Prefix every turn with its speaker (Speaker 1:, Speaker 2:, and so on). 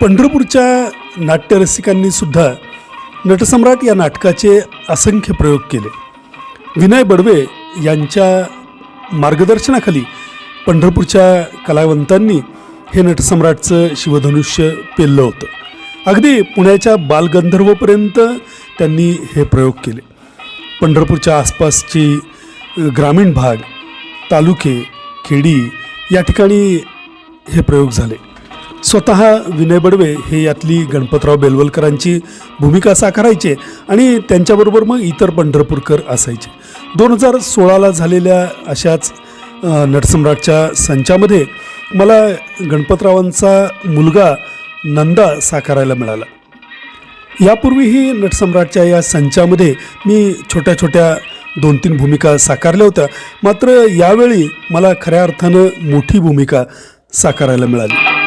Speaker 1: पंढरपूरच्या नाट्यरसिकांनी सुद्धा नटसम्राट या नाटकाचे असंख्य प्रयोग केले. विनय बडवे यांच्या मार्गदर्शनाखाली पंढरपूरच्या कलावंतांनी हे नटसम्राटचं शिवधनुष्य पेललं होतं. अगदी पुण्याच्या बालगंधर्वपर्यंत त्यांनी हे प्रयोग केले. पंढरपूरच्या आसपासची ग्रामीण भाग तालुके खेडी या ठिकाणी हे प्रयोग झाले. स्वतः विनय बडवे हे यातली गणपतराव बेलवलकरांची भूमिका साकारायचे आणि त्यांच्याबरोबर मग इतर पंढरपूरकर असायचे. दोन हजार सोळाला झालेल्या अशाच नटसम्राटच्या संचामध्ये मला गणपतरावांचा मुलगा नंदा साकारायला मिळाला. यापूर्वीही नटसम्राटच्या या संचामध्ये मी छोट्या छोट्या दोन तीन भूमिका साकारल्या होत्या. मात्र यावेळी मला खऱ्या अर्थानं मोठी भूमिका साकारायला मिळाली.